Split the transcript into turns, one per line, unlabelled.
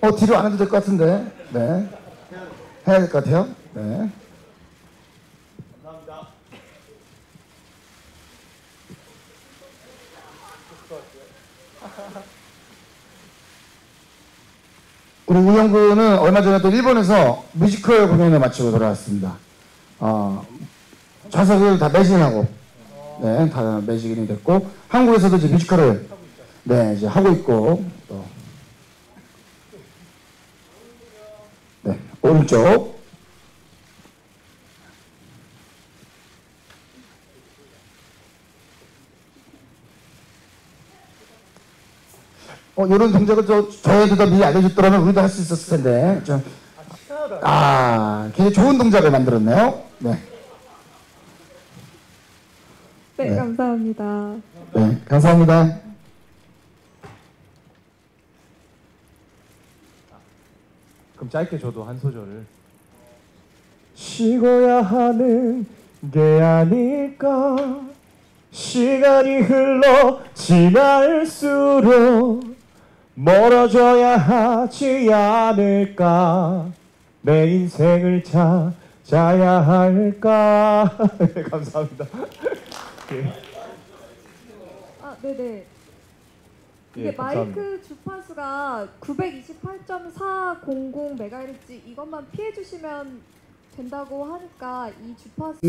어, 뒤로 안 해도 될 것 같은데. 네. 해야 될 것 같아요. 네. 우리 우영군은 얼마 전에 또 일본에서 뮤지컬 공연을 마치고 돌아왔습니다. 어, 좌석을 다 매진하고, 네, 다 매진이 됐고, 한국에서도 이제 뮤지컬을, 네, 이제 하고 있고, 또, 네, 오른쪽. 어, 이런 동작을 저, 저희한테 더 미리 알려줬더라면 우리도 할 수 있었을 텐데. 좀, 아, 굉장히 좋은 동작을 만들었네요. 네.
네,
네.
감사합니다.
네, 감사합니다.
그럼 짧게 저도 한 소절을.
쉬고야 하는 게 아닐까? 시간이 흘러 지날수록 멀어져야 하지 않을까? 내 인생을 찾아야 할까? 네, 감사합니다.
아, 네네. 이게
예.
마이크 주파수가 928.400MHz 이것만 피해 주시면 된다고 하니까 이 주파수